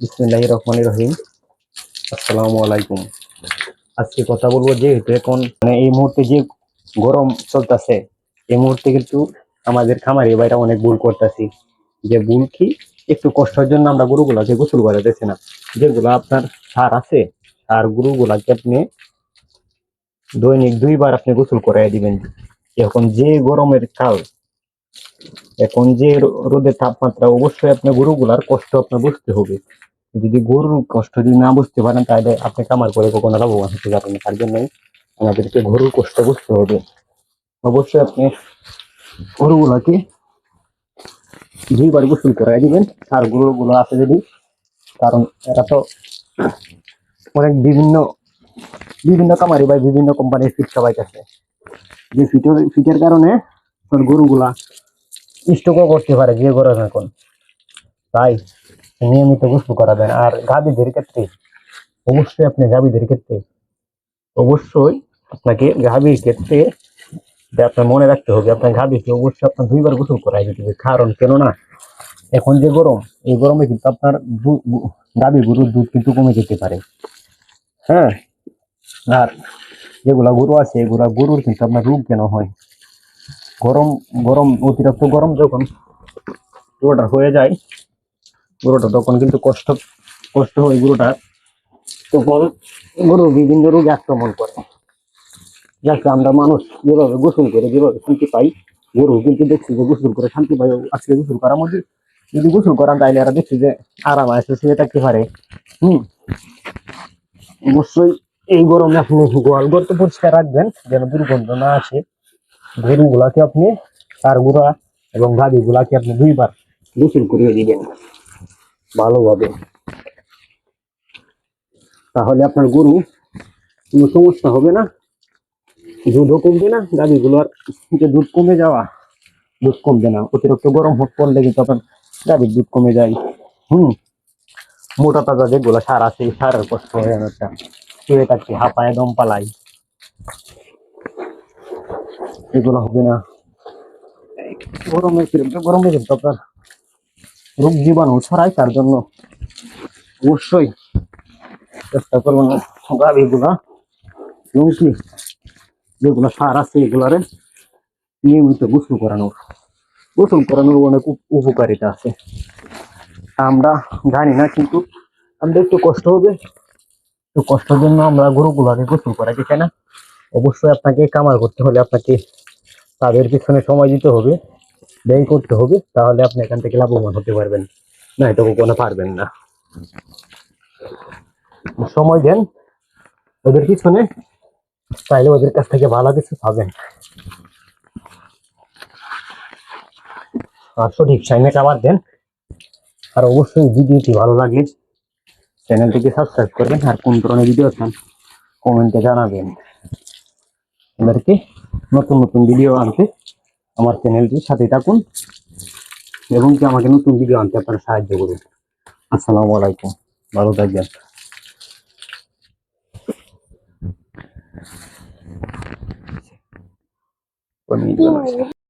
বিসমিল্লাহ রহমান রহিম। আসসালামু আলাইকুম আজকে কথা বলব যেহেতু এখন মানে এই মুহূর্তে যে গরম চলতেছে, এই মুহূর্তে কিন্তু আমাদের অনেক ভুল করতেছি। যে ভুল কি? একটু কষ্টের জন্য আমরা গরুগুলাকে গোসল করাতেছি না। যেগুলো আপনার সার আছে, সার গরুগুলাকে আপনি দৈনিক দুইবার আপনি গোসল করাই দিবেন। এখন যে গরমের কাল, এখন যে রোদের তাপমাত্রা, অবশ্যই আপনার গরুগুলার কষ্ট আপনার বুঝতে হবে। যদি গরুর কষ্ট যদি না বুঝতে পারেন, তাহলে আপনি কামার করে কখনো লাভবান হতে পারবেন না। তার জন্যই আমাদেরকে গরুর কষ্ট বুঝতে হবে। অবশ্যই আপনি গরুগুলাকে দুইবার গোসল করাই দিবেন। আর গরুগুলো আছে যদি, কারণ এরা তো অনেক বিভিন্ন বিভিন্ন কামারি বা বিভিন্ন কোম্পানির ফিট সবাই আছে যে ফিটের ফিটের কারণে গরুগুলা স্টকও করতে পারে যে গরম এখন। তাই নিয়মিত গোসল করাবেন আর গাভীদের ক্ষেত্রে অবশ্যই আপনি গাভীদের ক্ষেত্রে অবশ্যই আপনাকে গাভীর ক্ষেত্রে যে আপনার মনে রাখতে হবে, আপনার গাভীকে অবশ্যই আপনার দুইবার গোসল করাই দিতে হবে। কারণ কেননা এখন যে গরম, এই গরমে কিন্তু আপনার গাভী গরুর দুধ কিন্তু কমে যেতে পারে। হ্যাঁ? আর যেগুলা গরু আছে, এগুলা গরুর কিন্তু আপনার রোগ কেন হয়? গরম গরম, অতিরিক্ত গরম যখন হয়ে যায় গরুটা তখন কিন্তু কষ্ট কষ্ট হয় গরুটা তখন গরু বিভিন্ন রোগে আক্রমণ করে। যাকে আমরা মানুষ যেভাবে গোসল করে, যেভাবে শান্তি পাই গরু কিন্তু দেখছি যে গোসল করে শান্তি পাই আজকে গোসল করার মধ্যে যদি গোসল করান তাইলে এরা দেখছি যে আরাম আছে, শুয়ে থাকতে পারে। হম। অবশ্যই এই গরমে আপনি গোয়াল ঘর তো পরিষ্কার রাখবেন, যেন দুর্গন্ধ না আসে। গরু গুলাকে আপনি, তার গুড়া এবং গাভী গুলাকে আপনি দুইবার গোসল করিয়ে দিবেন। ভালোভাবে। তাহলে আপনার গরু কোনো সমস্যা হবে না, দুধও কমবে না গাভী গুলোর যে দুধ কমে যাওয়া, দুধ কমবে না। অতিরিক্ত গরম হোক পড়লে কিন্তু আপনার গাভীর দুধ কমে যায়। হুম, মোটা তাজা যেগুলো সার আছে সারের কষ্ট হয় অনেকটা শুয়ে থাকছে হাঁপায়, দম পালাই এগুলো হবে না। গরমের গরমে কিন্তু আপনার রোগ জীবাণু ছড়ায় তার জন্য অবশ্যই চেষ্টা করবেন গাভিগুলা এবং কি যেগুলো সার আছে এগুলারে নিয়মিত গোসল করানোর। গোসল করানোর অনেক উপকারিতা আছে। আমরা জানি না, কিন্তু আমাদের একটু কষ্ট হবে। তো কষ্টের জন্য আমরা গরুগুলাকে গোসল করাতে চাই না। অবশ্যই আপনাকে কামার করতে হলে আপনাকে তাদের পিছনে সময় দিতে হবে। ব্যয় করতে হবে, তাহলে আপনি এখান থেকে লাভবান হতে পারবেন। না এটা কখনো পারবেন না। সময় দেন, ওদের পিছনে। তাইলে ওদের কাছ থেকে ভালো কিছু পাবেন। আর সঠিক সাইনে খাবার দেন। আর অবশ্যই ভিডিওটি ভালো লাগলে চ্যানেলটিকে সাবস্ক্রাইব করবেন আর কোন ধরনের ভিডিও চান কমেন্টে জানাবেন। আমাদেরকে নতুন নতুন ভিডিও আনতে আমার চ্যানেলটির সাথে থাকুন এবং কি আমাকে নতুন ভিডিও আনতে আপনারা সাহায্য করুন আসসালামু আলাইকুম ভালো থাকবেন.